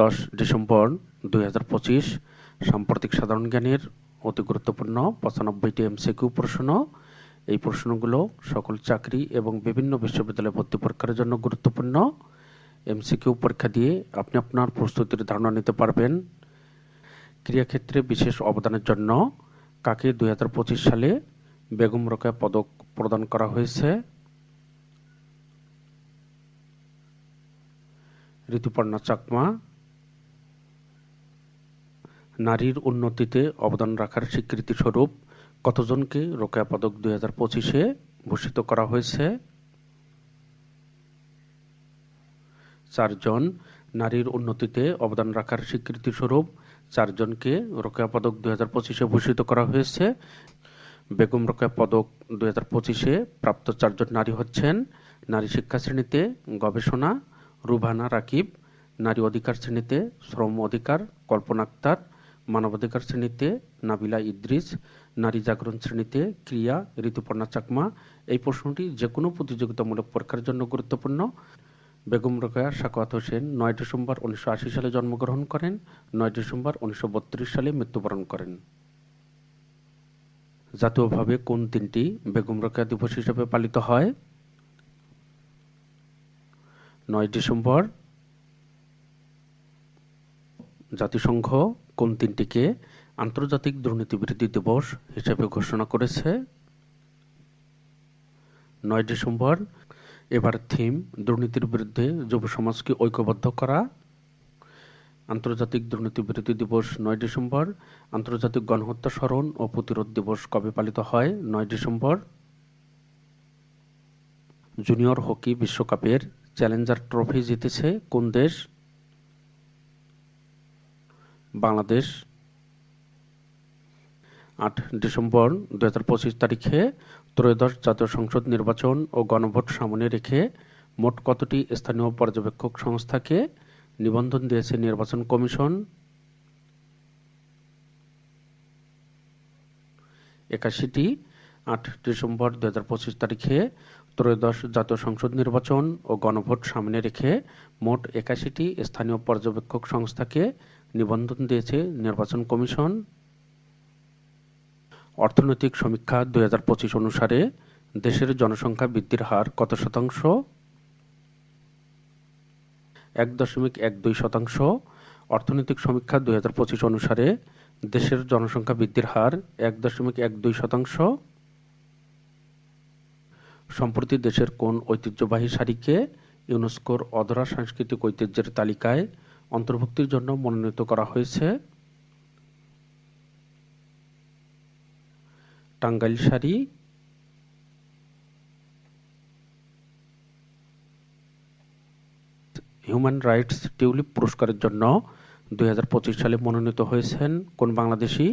দশ ডিসেম্বর দুই হাজার পঁচিশ, সাম্প্রতিক সাধারণ জ্ঞানের অতি গুরুত্বপূর্ণ পঁচানব্বইটি এমসিকিউ প্রশ্ন। এই প্রশ্নগুলো সকল চাকরি এবং বিভিন্ন বিশ্ববিদ্যালয়ে ভর্তি পরীক্ষার জন্য গুরুত্বপূর্ণ। এমসিকিউ পরীক্ষা দিয়ে আপনি আপনার প্রস্তুতির ধারণা নিতে পারবেন। ক্রীড়াক্ষেত্রে বিশেষ অবদানের জন্য কাকে দুই হাজার পঁচিশ সালে বেগম রোকেয়া পদক প্রদান করা হয়েছে? ঋতুপর্ণা চাকমা নারীর উন্নতিতে অবদান রাখার স্বীকৃতি স্বরূপ কতজনকে রোকেয়া পদক দুই হাজার পঁচিশে ভূষিত করা হয়েছে? চারজন নারীর উন্নতিতে অবদান রাখার স্বীকৃতি স্বরূপ চারজনকে রোকেয়া পদক দুই হাজার পঁচিশে ভূষিত করা হয়েছে। বেগম রোকেয়া পদক দুই হাজার পঁচিশে প্রাপ্ত চারজন নারী হচ্ছেন নারী শিক্ষা শ্রেণীতে গবেষণা রুভানা রাকিব, নারী অধিকার শ্রেণীতে শ্রম অধিকার, কল্পনা আক্তার মানবাধিকার শ্রেণীতে, নাবিলা ইদ্রিস, নারী জাগরণ শ্রেণীতে, ক্রিয়া, ঋতুপর্ণা চাকমা, এই প্রশ্নটি যে কোনো প্রতিযোগিতামূলক পরীক্ষার জন্য গুরুত্বপূর্ণ। বেগম রোকেয়া সাকাওয়াত হোসেন নয় ডিসেম্বর উনিশশো আশি সালে জন্মগ্রহণ করেন, নয় ডিসেম্বর উনিশশো বত্রিশ সালে মৃত্যুবরণ করেন। জাতীয়ভাবে কোন দিনটি বেগম রোকেয়া দিবস হিসেবে পালিত হয়? নয় ডিসেম্বর, জাতিসংঘ কোন দিনটিকে আন্তর্জাতিক দুর্নীতি বিরোধী দিবস হিসেবে ঘোষণা করেছে? নয় ডিসেম্বর, এবার থিম, দুর্নীতির বিরুদ্ধে যুব সমাজকে ঐক্যবদ্ধ করা। আন্তর্জাতিক দুর্নীতি বিরোধী দিবস নয় ডিসেম্বর, আন্তর্জাতিক গণহত্যা স্মরণ ও প্রতিরোধ দিবস কবে পালিত হয়? নয় ডিসেম্বর। জুনিয়র হকি বিশ্বকাপের চ্যালেঞ্জার ট্রফি জিতেছে কোন দেশ? বাংলাদেশ আট ডিসেম্বর দু হাজার পঁচিশ তারিখে ত্রয়োদশ জাতীয় সংসদ নির্বাচন ও গণভোট সামনে রেখে মোট কতটি স্থানীয় পর্যবেক্ষক সংস্থাকে নিবন্ধন দিয়েছে নির্বাচন কমিশন? একাশিটি, আট ডিসেম্বর দু হাজার পঁচিশ তারিখে ত্রয়োদশ জাতীয় সংসদ নির্বাচন ও গণভোট সামনে রেখে মোট একাশিটি স্থানীয় পর্যবেক্ষক সংস্থাকে নিবন্ধন দিয়েছে নির্বাচন কমিশন। অর্থনৈতিক সমীক্ষা দুই হাজার পঁচিশ অনুসারে দেশের জনসংখ্যা বৃদ্ধির হার কত শতাংশ? এক দশমিক এক দুই শতাংশ। অর্থনৈতিক সমীক্ষা দুই হাজার পঁচিশ অনুসারে দেশের জনসংখ্যা বৃদ্ধির হার এক দশমিক এক দুই শতাংশ। সম্প্রতি দেশের কোন ঐতিহ্যবাহী শাড়িকে ইউনেস্কোর অধরা সাংস্কৃতিক ঐতিহ্যের তালিকায় অন্তর্ভুক্তির জন্য মনোনীত করা হয়েছে। Tangail sari. Human rights tulip পুরস্কারের জন্য দুই হাজার পঁচিশ সালে মনোনীত হয়েছেন কোন বাংলাদেশি?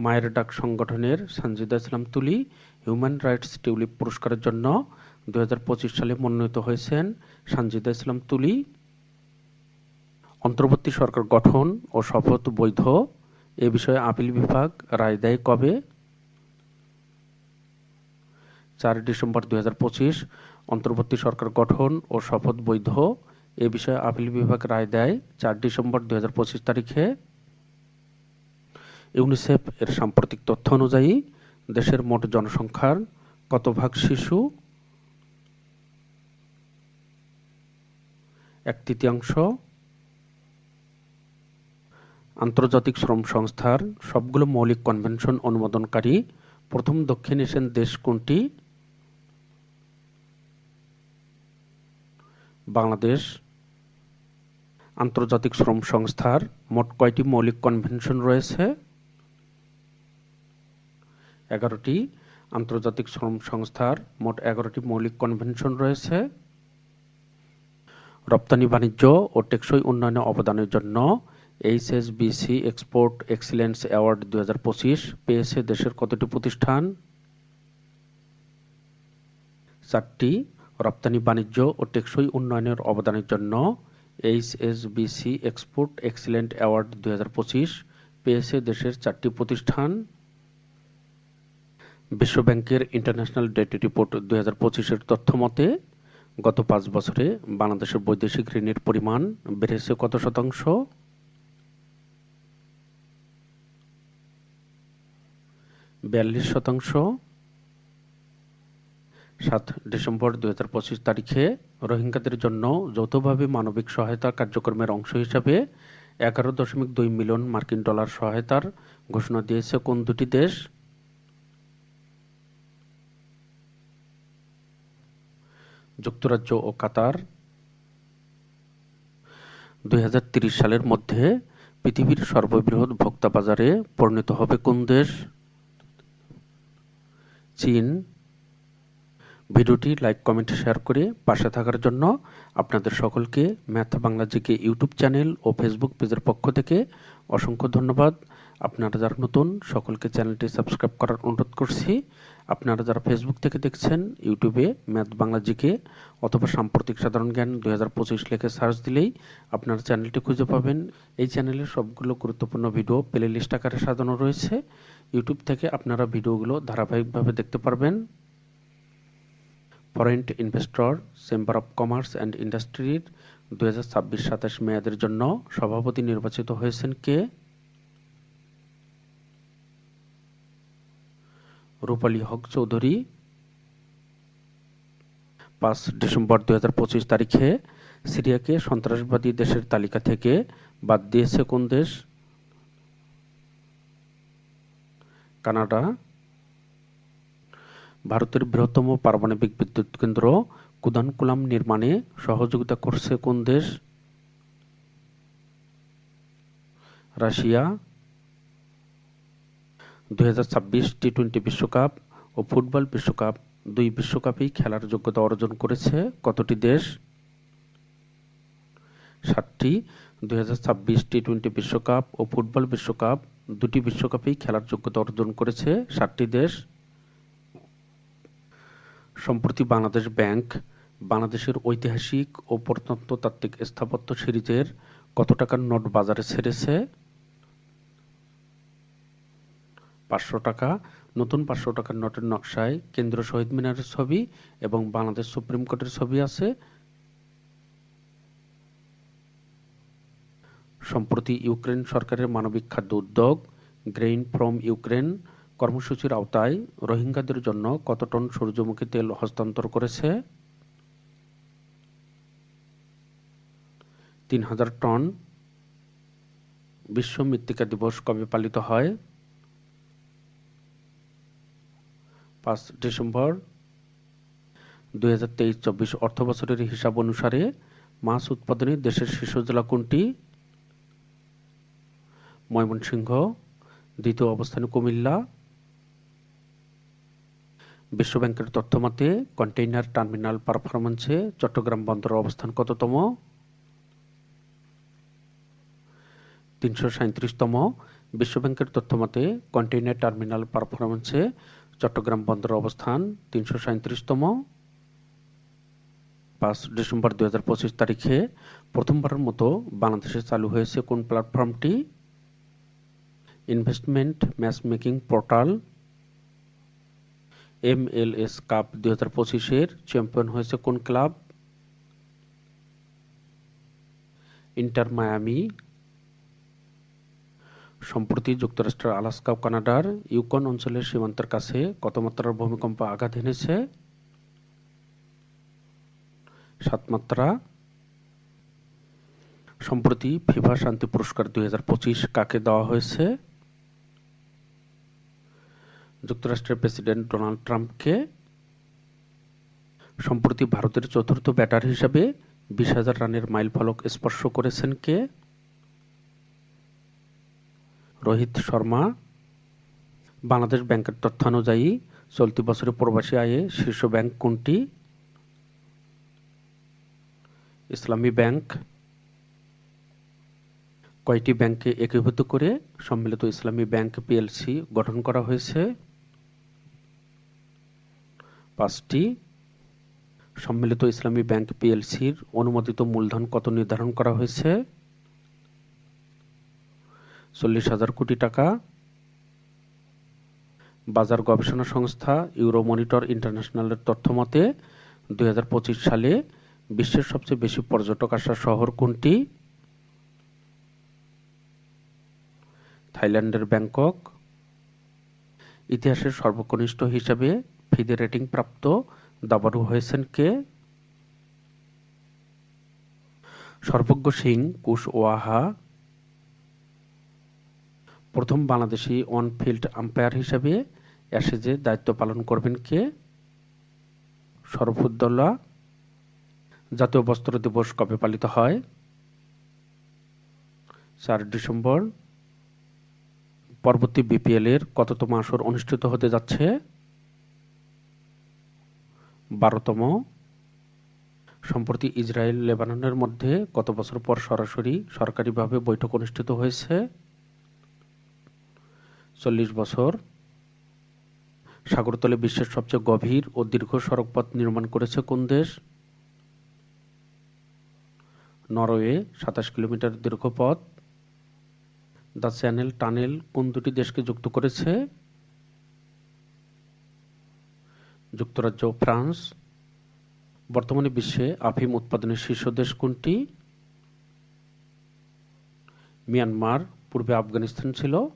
মায়ের ডাক সংগঠনের সঞ্জিদা ইসলাম তুলি, হিউম্যান রাইটস টিউলিপ পুরস্কারের জন্য দুই হাজার পঁচিশ সালে মনোনীত হয়েছেন সঞ্জিদা ইসলাম তুলি। অন্তর্বর্তী সরকার গঠন ও শপথ বৈধ। এ বিষয়ে আপিল বিভাগ রায় দেয় কবে? চার ডিসেম্বর দুই অন্তর্বর্তী সরকার গঠন ও শপথ বৈধ। এ বিষয়ে আপিল বিভাগ রায় দেয় চার ডিসেম্বর দুই হাজার পঁচিশ তারিখে। ইউনিসেফ এর সাম্প্রতিক তথ্য অনুযায়ী দেশের মোট জনসংখ্যার কত ভাগ শিশু? এক তৃতীয়াংশ। আন্তর্জাতিক শ্রম সংস্থার সবগুলো মৌলিক কনভেনশন অনুমোদনকারী। প্রথম দক্ষিণ এশিয়ান দেশ কোনটি? বাংলাদেশ। আন্তর্জাতিক শ্রম সংস্থার মোট কয়টি মৌলিক কনভেনশন রয়েছে? এগারোটি। আন্তর্জাতিক শ্রম সংস্থার মোট এগারোটি মৌলিক কনভেনশন রয়েছে। রপ্তানি বাণিজ্য ও টেকসই উন্নয়নে অবদানের জন্য এইচএসবিসি এক্সপোর্ট এক্সিলেন্স অ্যাওয়ার্ড দু হাজার পঁচিশ পেয়েছে দেশের কতটি প্রতিষ্ঠান? চারটি, রপ্তানি বাণিজ্য ও টেকসই উন্নয়নের অবদানের জন্য এইচএসবিসি এক্সপোর্ট এক্সিলেন্ট অ্যাওয়ার্ড দু হাজার পঁচিশ পেয়েছে দেশের চারটি প্রতিষ্ঠান। বিশ্বব্যাংকের ইন্টারন্যাশনাল ডেট রিপোর্ট দু হাজার পঁচিশের তথ্য মতে গত পাঁচ বছরে বাংলাদেশের বৈদেশিক ঋণের পরিমাণ বেড়েছে কত শতাংশ? বিয়াল্লিশ শতাংশ। সাত ডিসেম্বর দুই হাজার পঁচিশ তারিখে রোহিঙ্গাদের জন্য যৌথভাবে মানবিক সহায়তা কার্যক্রমের অংশ হিসাবে এগারো দশমিক দুই মিলিয়ন মার্কিন ডলার সহায়তার ঘোষণা দিয়েছে কোন দুটি দেশ? যুক্তরাজ্য ও কাতার। দুই সালের মধ্যে পৃথিবীর সর্ববৃহৎ ভোক্তা বাজারে পরিণত হবে কোন দেশ? চীন। ভিডিওটি লাইক, কমেন্ট, শেয়ার করে পাশে থাকার জন্য আপনাদের সকলকে math Bangla GK YouTube channel ও ফেসবুক পেজের পক্ষ থেকে অসংখ্য ধন্যবাদ। আপনারা যারা নতুন, সকলকে চ্যানেলটি সাবস্ক্রাইব করার অনুরোধ করছি। আপনারা যারা ফেসবুক থেকে দেখছেন ইউটিউবে ম্যাথ বাংলা জিকে অথবা সাম্প্রতিক সাধারণ জ্ঞান দুই হাজার পঁচিশ লেখে সার্চ দিলেই আপনারা চ্যানেলটি খুঁজে পাবেন। এই চ্যানেলে সবগুলো গুরুত্বপূর্ণ ভিডিও প্লে লিস্ট আকারে সাজানো রয়েছে। ইউটিউব থেকে আপনারা ভিডিওগুলো ধারাবাহিকভাবে দেখতে পারবেন। Foreign investor chamber of commerce and ইন্ডাস্ট্রির দু হাজার ছাব্বিশ সাতাশ মেয়াদের জন্য সভাপতি নির্বাচিত হয়েছেন কে? রূপালী হক চৌধুরী। পাঁচ ডিসেম্বর দুই হাজার পঁচিশ তারিখে সিরিয়াকে সন্ত্রাসবাদী দেশের তালিকা থেকে বাদ দিয়েছে কোন দেশ? কানাডা। ভারতের বৃহত্তম পারমাণবিক বিদ্যুৎ কেন্দ্র কুদানকুলাম নির্মাণে সহযোগিতা করছে কোন দেশ? রাশিয়া। দুই টি টোয়েন্টি বিশ্বকাপ ও ফুটবল বিশ্বকাপ দুই বিশ্বকাপেই খেলার যোগ্যতা অর্জন করেছে কতটি দেশ? সাতটি। দুই টি টোয়েন্টি বিশ্বকাপ ও ফুটবল বিশ্বকাপ দুটি বিশ্বকাপেই খেলার যোগ্যতা অর্জন করেছে সাতটি দেশ। সম্প্রতি বাংলাদেশ ব্যাংক বাংলাদেশের ঐতিহাসিক ও প্রত্নতাত্ত্বিক স্থাপত্য সিরিজের কত টাকার নোট বাজারে ছেড়েছে? পাঁচশো টাকা, নতুন পাঁচশো টাকার নোটের নকশায় কেন্দ্র শহীদ মিনারের ছবি এবং বাংলাদেশ সুপ্রিম কোর্টের ছবি আছে। সম্প্রতি ইউক্রেন সরকারের মানবিক খাদ্য উদ্যোগ, গ্রেইন ফ্রম ইউক্রেন কর্মসূচির আওতায় রোহিঙ্গাদের জন্য কত টন সূর্যমুখী তেল হস্তান্তর করেছে? তিন হাজার টন বিশ্ব মৃত্তিকা দিবস কবে পালিত হয়? পাঁচ ডিসেম্বর দুই হাজার তেইশ চব্বিশ অর্থ হিসাব অনুসারে মাছ উৎপাদনে দেশের শীর্ষ জেলা কোনটি? ময়মনসিংহ, দ্বিতীয় অবস্থানে কুমিল্লা। বিশ্বব্যাংকের তথ্যমতে কন্টেইনার টার্মিনাল পারফরমেন্সে চট্টগ্রাম বন্দরের অবস্থান কততম? তিনশো সাঁত্রিশতম বিশ্বব্যাংকের তথ্যমতে কন্টেইনার টার্মিনাল পারফরমেন্সে চট্টগ্রাম বন্দরের অবস্থান, তিনশো সাঁত্রিশতম পাঁচ ডিসেম্বর দুই হাজার পঁচিশ তারিখে প্রথমবারের মতো বাংলাদেশে চালু হয়েছে কোন প্ল্যাটফর্মটি? ইনভেস্টমেন্ট ম্যাচ মেকিং পোর্টাল এস কাপ দুই হাজার পঁচিশের চ্যাম্পিয়ন হয়েছে কোন ক্লাব? ইন্টার মায়ামি সম্প্রতি যুক্তরাষ্ট্রের আলাস্কা ও কানাডার ইউকন অঞ্চলের সীমান্তের কাছে কত মাত্রার ভূমিকম্প আঘাত এনেছে? সাত মাত্রা সম্প্রতি ফিফা শান্তি পুরস্কার দুই হাজার পঁচিশ কাকে দেওয়া হয়েছে? যুক্তরাষ্ট্রের প্রেসিডেন্ট ডোনাল্ড ট্রাম্পকে। সম্প্রতি ভারতের চতুর্থ ব্যাটার হিসাবে বিশ হাজার রানের মাইল ফলক স্পর্শ করেছেন কে? রোহিত শর্মা। বাংলাদেশ ব্যাংকের তথ্যানুযায়ী চলতি বছরে প্রবাসী আয়ে শীর্ষ ব্যাংক কোনটি? ইসলামী ব্যাংক। কয়টি ব্যাংকে একীভূত করে সম্মিলিত ইসলামী ব্যাংক পিএলসি গঠন করা হয়েছে? পাঁচটি। সম্মিলিত ইসলামী ব্যাংক পিএলসির অনুমোদিত মূলধন কত নির্ধারণ করা হয়েছে? চল্লিশ হাজার কোটি টাকা। বাজার গবেষণা সংস্থা ইউরো মনিটর ইন্টারন্যাশনালের তথ্য মতে, দুই সালে বিশ্বের সবচেয়ে বেশি পর্যটক আসার শহর কোনটি? থাইল্যান্ডের ব্যাংকক। ইতিহাসের সর্বকনিষ্ঠ হিসাবে ফিদে রেটিং প্রাপ্ত দাবারু হয়েছেন কে? সর্বজ্ঞ সিং কুশওয়াহা প্রথম বাংলাদেশি অন ফিল্ড আম্পায়ার হিসেবে অ্যাশেজে দায়িত্ব পালন করবেন কে? শরফুদ্দৌলা। জাতীয় বস্ত্র দিবস কবে পালিত হয়? চার ডিসেম্বর। পরবর্তী বিপিএল এর কততম আসর অনুষ্ঠিত হতে যাচ্ছে? বারোতম। সম্প্রতি ইসরায়েল লেবাননের মধ্যে কত বছর পর সরাসরি সরকারিভাবে বৈঠক অনুষ্ঠিত হয়েছে? চল্লিশ বছর। সাগরতলে বিশ্বের সবচেয়ে গভীর ও দীর্ঘ সড়কপথ নির্মাণ করেছে কোন দেশ? নরওয়ে, সাতাশ কিলোমিটার দীর্ঘ পথ। দ্য চ্যানেল টানেল কোন দুটি দেশকে যুক্ত করেছে? যুক্তরাজ্য ফ্রান্স। বর্তমানে বিশ্বে আফিম উৎপাদনের শীর্ষ দেশ কোনটি? মিয়ানমার, পূর্বে আফগানিস্তান ছিল।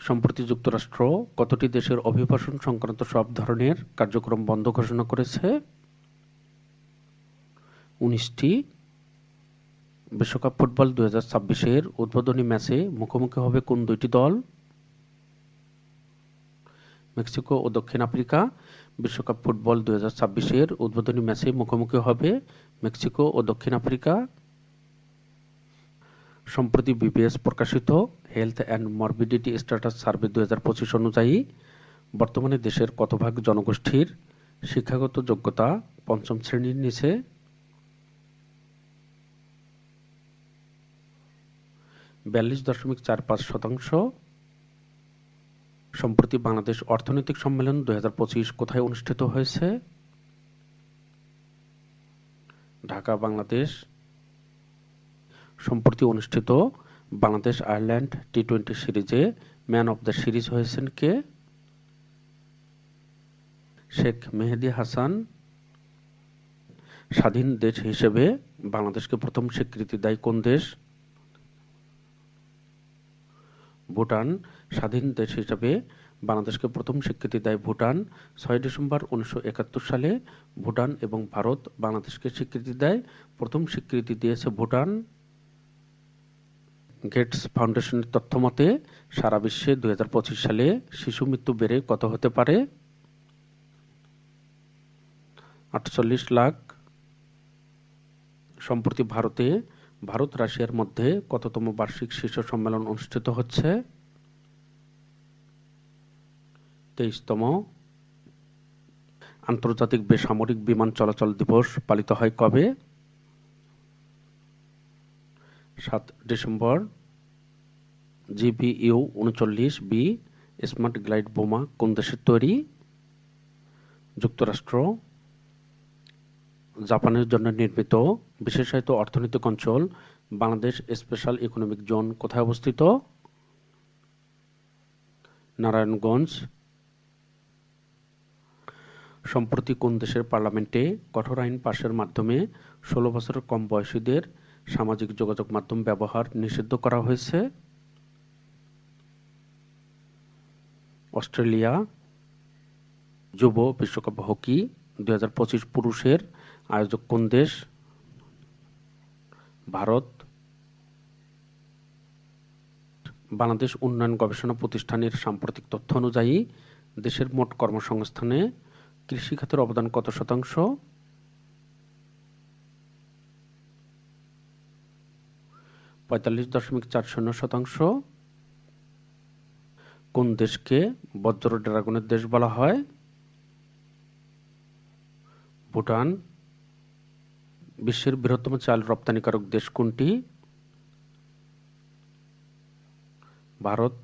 সম্প্রতি যুক্তরাষ্ট্র কতটি দেশের অভিবাসন সংক্রান্ত সব ধরনের কার্যক্রম বন্ধ ঘোষণা করেছে? উনিশটি। বিশ্বকাপ ফুটবল দু হাজার ছাব্বিশের উদ্বোধনী ম্যাচে মুখোমুখি হবে কোন দুইটি দল? মেক্সিকো ও দক্ষিণ আফ্রিকা। বিশ্বকাপ ফুটবল দু হাজার ছাব্বিশের উদ্বোধনী ম্যাচে মুখোমুখি হবে মেক্সিকো ও দক্ষিণ আফ্রিকা। সম্প্রতি বিবিএস প্রকাশিত health and morbidity status survey দু হাজার পঁচিশ অনুযায়ী বর্তমানে দেশের কত ভাগ জনগোষ্ঠীর শিক্ষাগত যোগ্যতা পঞ্চম শ্রেণির নিচে? বিয়াল্লিশ দশমিক চার পাঁচ শতাংশ। সম্প্রতি বাংলাদেশ অর্থনৈতিক সম্মেলন দুই হাজার পঁচিশ কোথায় অনুষ্ঠিত হয়েছে? ঢাকা, বাংলাদেশ। সম্প্রতি অনুষ্ঠিত বাংলাদেশ আয়ারল্যান্ড টি টোয়েন্টি সিরিজে ম্যান অব দ্য সিরিজ হয়েছেন কে? শেখ মেহেদি হাসান। স্বাধীন দেশ হিসেবে বাংলাদেশকে প্রথম স্বীকৃতি দেয় কোন দেশ? ভুটান। স্বাধীন দেশ হিসেবে বাংলাদেশকে প্রথম স্বীকৃতি দেয় ভুটান। ছয় ডিসেম্বর উনিশশো একাত্তর সালে ভুটান এবং ভারত বাংলাদেশকে স্বীকৃতি দেয়। প্রথম স্বীকৃতি দিয়েছে ভুটান। গেটস ফাউন্ডেশনের তথ্য মতে, সারা বিশ্বে দু হাজার পঁচিশ সালে শিশু মৃত্যু বেড়ে কত হতে পারে? আটচল্লিশ লাখ। সম্প্রতি ভারতে, ভারত রাশিয়ার মধ্যে কততম বার্ষিক শীর্ষ সম্মেলন অনুষ্ঠিত হচ্ছে? তেইশতম। আন্তর্জাতিক বেসামরিক বিমান চলাচল দিবস পালিত হয় কবে? সাত ডিসেম্বর, জিপিইউ উনচল্লিশ বি, স্মার্ট গ্লাইড বোমা কোন দেশের তৈরি? যুক্তরাষ্ট্র। জাপানের জন্য নির্মিত বিশেষায়িত অর্থনৈতিক অঞ্চল, বাংলাদেশ স্পেশাল ইকোনমিক জোন কোথায় অবস্থিত? নারায়ণগঞ্জ। সম্প্রতি কোন দেশের পার্লামেন্টে কঠোর আইন পাশের মাধ্যমে ষোলো বছরের কম বয়সীদের সামাজিক যোগাযোগ মাধ্যম ব্যবহার নিষিদ্ধ করা হয়েছে। অস্ট্রেলিয়া যুব বিশ্বকাপ হকি দুই হাজার পঁচিশ পুরুষের আয়োজক কোন দেশ? ভারত। বাংলাদেশ উন্নয়ন গবেষণা প্রতিষ্ঠানের সাম্প্রতিক তথ্য অনুযায়ী দেশের মোট কর্মসংস্থানে কৃষি খাতের অবদান কত শতাংশ? পঁয়তাল্লিশ দশমিক চার শূন্য শতাংশ। কোন দেশকে বজ্র ড্রাগনের দেশ বলা হয়? ভুটান, বিশ্বের বৃহত্তম চাল রপ্তানিকারক দেশ কোনটি? ভারত,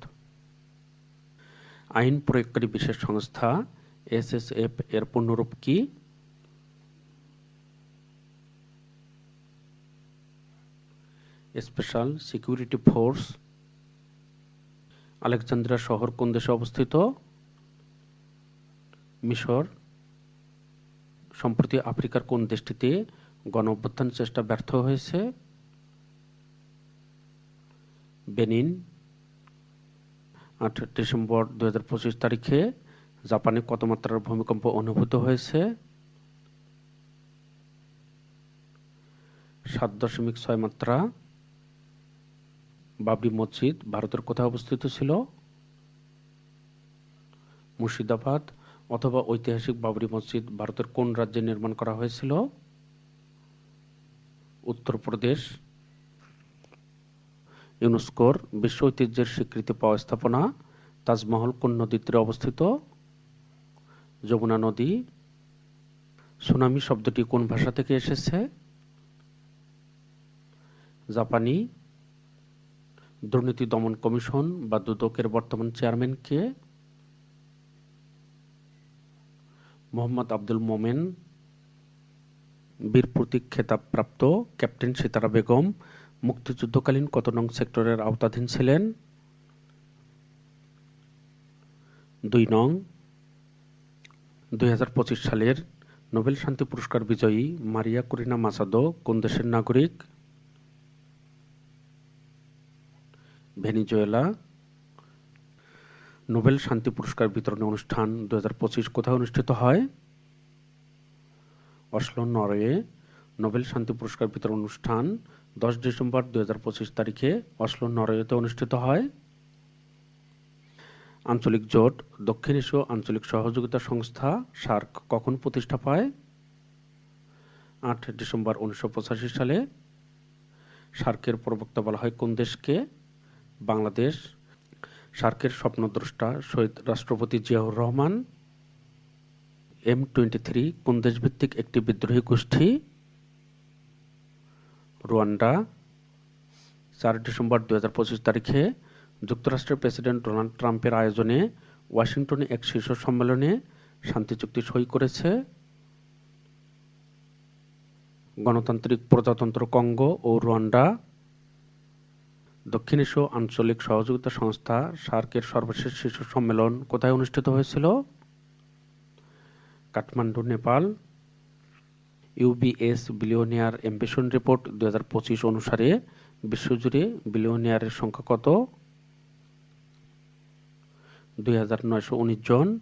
আইন প্রয়োগকারী বিশেষ সংস্থা এসএসএফ এর পূর্ণরূপ কি? স্পেশাল সিকিউরিটি ফোর্স আলেকজান্দ্রিয়া শহর কোন দেশে অবস্থিত? মিশর, সম্প্রতি আফ্রিকার কোন দেশটিতে গণ অভ্যুত্থান চেষ্টা ব্যর্থ হয়েছে? বেনিন আট ডিসেম্বর দু হাজার পঁচিশ তারিখে জাপানে কত মাত্রার ভূমিকম্প অনুভূত হয়েছে? সাত দশমিক ছয় মাত্রা। বাবরি মসজিদ ভারতের কোথায় অবস্থিত ছিল? মুর্শিদাবাদ অথবা ঐতিহাসিক বাবরি মসজিদ ভারতের কোন রাজ্যে নির্মাণ করা হয়েছিল? উত্তরপ্রদেশ। ইউনেস্কোর বিশ্ব ঐতিহ্যের স্বীকৃতি পাওয়া স্থাপনা তাজমহল কোন নদীর তীরে অবস্থিত? যমুনা নদী। সুনামি শব্দটি কোন ভাষা থেকে এসেছে? জাপানি। দুর্নীতি দমন কমিশন বা দুদকের বর্তমান চেয়ারম্যান কে? মোহাম্মদ আব্দুল মোমেন, বীর প্রতীক খেতাবপ্রাপ্ত ক্যাপ্টেন সিতারা বেগম, মুক্তিযুদ্ধকালীন কত নং সেক্টরের আওতাধীন ছিলেন। দুই নং, দুই হাজার পঁচিশ সালের নোবেল শান্তি পুরস্কার বিজয়ী মারিয়া কুরিনা মাসাদো কোন দেশের নাগরিক? ভেনিজুয়েলা। নোবেল শান্তি পুরস্কার বিতরণী অনুষ্ঠান দুহাজার পঁচিশ কোথায় অনুষ্ঠিত হয়? Oslo, Norway. নোবেল শান্তি পুরস্কার বিতরণ অনুষ্ঠান দশ ডিসেম্বর দুহাজার পঁচিশ তারিখে অসলো, নরওয়েতে অনুষ্ঠিত হয়। আঞ্চলিক জোট, দক্ষিণ এশীয় আঞ্চলিক সহযোগিতা সংস্থা সার্ক কখন প্রতিষ্ঠা পায়? আট ডিসেম্বর উনিশশো পঁচাশি সালে। সার্কের প্রবক্তা বলা হয় কোন দেশকে? বাংলাদেশ সার্কের স্বপ্নদ্রষ্টা শহীদ রাষ্ট্রপতি Ziaur Rahman, M twenty three কোন দেশভিত্তিক একটি বিদ্রোহী গোষ্ঠী, রুয়ান্ডা, চার ডিসেম্বর দুই হাজার পঁচিশ তারিখে যুক্তরাষ্ট্রের প্রেসিডেন্ট ডোনাল্ড ট্রাম্পের আয়োজনে ওয়াশিংটনে এক শীর্ষ সম্মেলনে শান্তি চুক্তি সই করেছে। গণতান্ত্রিক প্রজাতন্ত্র কঙ্গো ও রুয়ান্ডা দক্ষিণ এশীয় আঞ্চলিক সহযোগিতা সংস্থা সার্কের সর্বশেষ শীর্ষ সম্মেলন কোথায় অনুষ্ঠিত হয়েছিল? Kathmandu, Nepal. UBS billionaire ambition report দু হাজার পঁচিশ অনুসারে বিশ্বজুড়ে বিলিয়নিয়ারের সংখ্যা কত? দুই হাজার নয়শো উনিশ জন।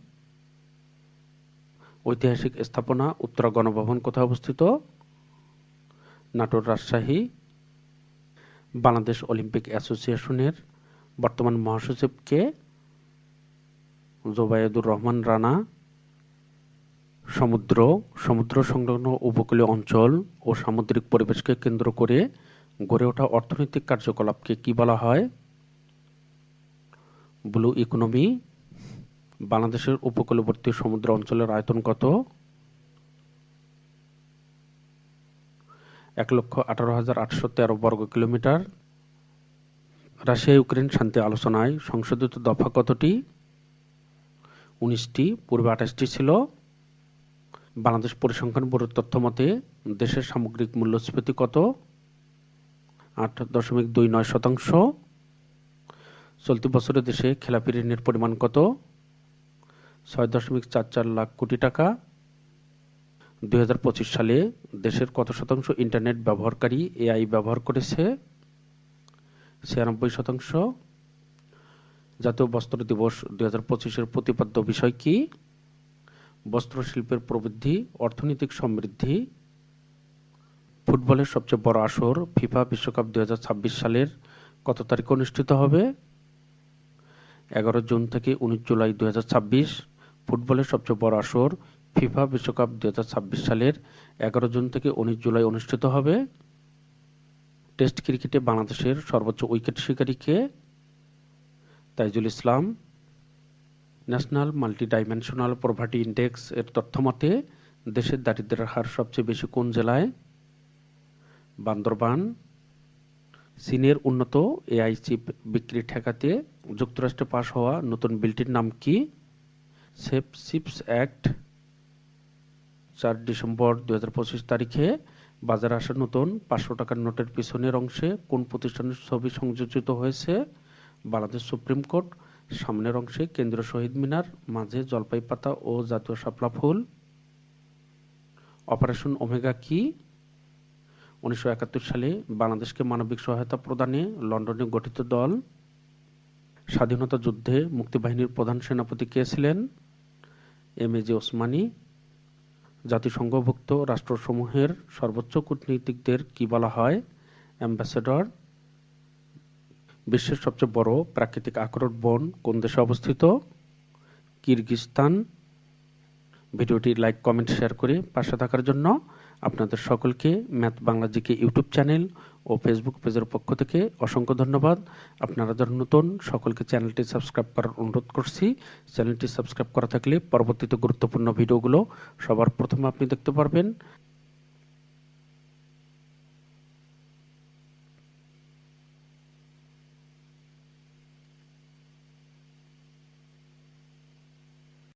ঐতিহাসিক স্থাপনা উত্তরা গণভবন কোথায় অবস্থিত? নাটোর রাজশাহী। বাংলাদেশ অলিম্পিক অ্যাসোসিয়েশনের বর্তমান মহাসচিব কে জোবায়েদুর রহমান রানা, সমুদ্র সমুদ্র সংলগ্ন উপকূলীয় অঞ্চল ও সামুদ্রিক পরিবেশকে কেন্দ্র করে গড়ে ওঠা অর্থনৈতিক কার্যকলাপকে কি বলা হয়? ব্লু ইকোনমি, বাংলাদেশের উপকূলবর্তী সমুদ্র অঞ্চলের আয়তন কত? এক লক্ষ আঠারো হাজার আটশো তেরো বর্গ কিলোমিটার। রাশিয়া ইউক্রেন শান্তি আলোচনায় সংশোধিত দফা কতটি? উনিশটি, পূর্বে আঠাশটি ছিল। বাংলাদেশ পরিসংখ্যান ব্যুরোর তথ্য মতে, দেশের সামগ্রিক মূল্যস্ফীতি কত? আট দশমিক দুই নয় শতাংশ। চলতি বছরে দেশে খেলাপি ঋণের পরিমাণ কত? ছয় দশমিক চার চার লাখ কোটি টাকা। দুই হাজার পঁচিশ সালে দেশের কত শতাংশ ইন্টারনেট ব্যবহারকারী এআই ব্যবহার করেছে? ছিয়ানব্বই শতাংশ। জাতীয় বস্ত্র দিবস দুই হাজার পঁচিশের প্রতিপাদ্য বিষয় কি? বস্ত্র শিল্পের প্রবৃদ্ধি, অর্থনৈতিক সমৃদ্ধি। ফুটবলের সবচেয়ে বড় আসর, ফিফা বিশ্বকাপ দুই হাজার ছাব্বিশ সালের কত তারিখ অনুষ্ঠিত হবে? এগারো জুন থেকে উনিশ জুলাই দুই হাজার ছাব্বিশ। ফুটবলের সবচেয়ে বড় আসর ফিফা বিশ্বকাপ দু হাজার ছাব্বিশ সালের এগারো জুন থেকে উনিশ জুলাই অনুষ্ঠিত হবে। টেস্ট ক্রিকেটে বাংলাদেশের সর্বোচ্চ উইকেট শিকারী কে? Taijul Islam. National multi dimensional poverty index এর তথ্য মতে দেশের দারিদ্র্যের হার সবচেয়ে বেশি কোন জেলায়? বান্দরবান। চীনের উন্নত এআই চিপ বিক্রি ঠেকাতে যুক্তরাষ্ট্রে পাশ হওয়া নতুন বিলটির নাম কি? Safe Chips Act. চার ডিসেম্বর দুই হাজার পঁচিশ তারিখে বাজারে আসা নতুন পাঁচশো টাকার নোটের পিছনের অংশে কোন প্রতিষ্ঠানের ছবি সংযোজিত হয়েছে? Bangladesh supreme court. সামনের অংশে কেন্দ্রীয় শহীদ মিনার, মাঝে জলপাই পাতা ও জাতীয় শাপলা ফুল। অপারেশন ওমেগা কি? উনিশশো একাত্তর সালে বাংলাদেশকে মানবিক সহায়তা প্রদানে লন্ডনে গঠিত দল। স্বাধীনতা যুদ্ধে মুক্তিবাহিনীর প্রধান সেনাপতি কে ছিলেন? M A J Osmani. জাতিসংঘভুক্ত রাষ্ট্রসমূহের সর্বোচ্চ কূটনীতিকদের কি বলা হয়? অ্যাম্বাসেডর, বিশ্বের সবচেয়ে বড় প্রাকৃতিক আখরোট বন কোন দেশে অবস্থিত? কিরগিজস্তান। ভিডিওটি লাইক, কমেন্ট, শেয়ার করে পাশে থাকার জন্য আপনাদের সকলকে math Bangla GK YouTube channel ও ফেসবুক পেজের পক্ষ থেকে অসংখ্য ধন্যবাদ। আপনারা যারা নতুন, সকলকে চ্যানেলটি সাবস্ক্রাইব করার অনুরোধ করছি। চ্যানেলটি সাবস্ক্রাইব করা থাকলে পরবর্তীতে গুরুত্বপূর্ণ ভিডিওগুলো সবার প্রথমে আপনি দেখতে পারবেন।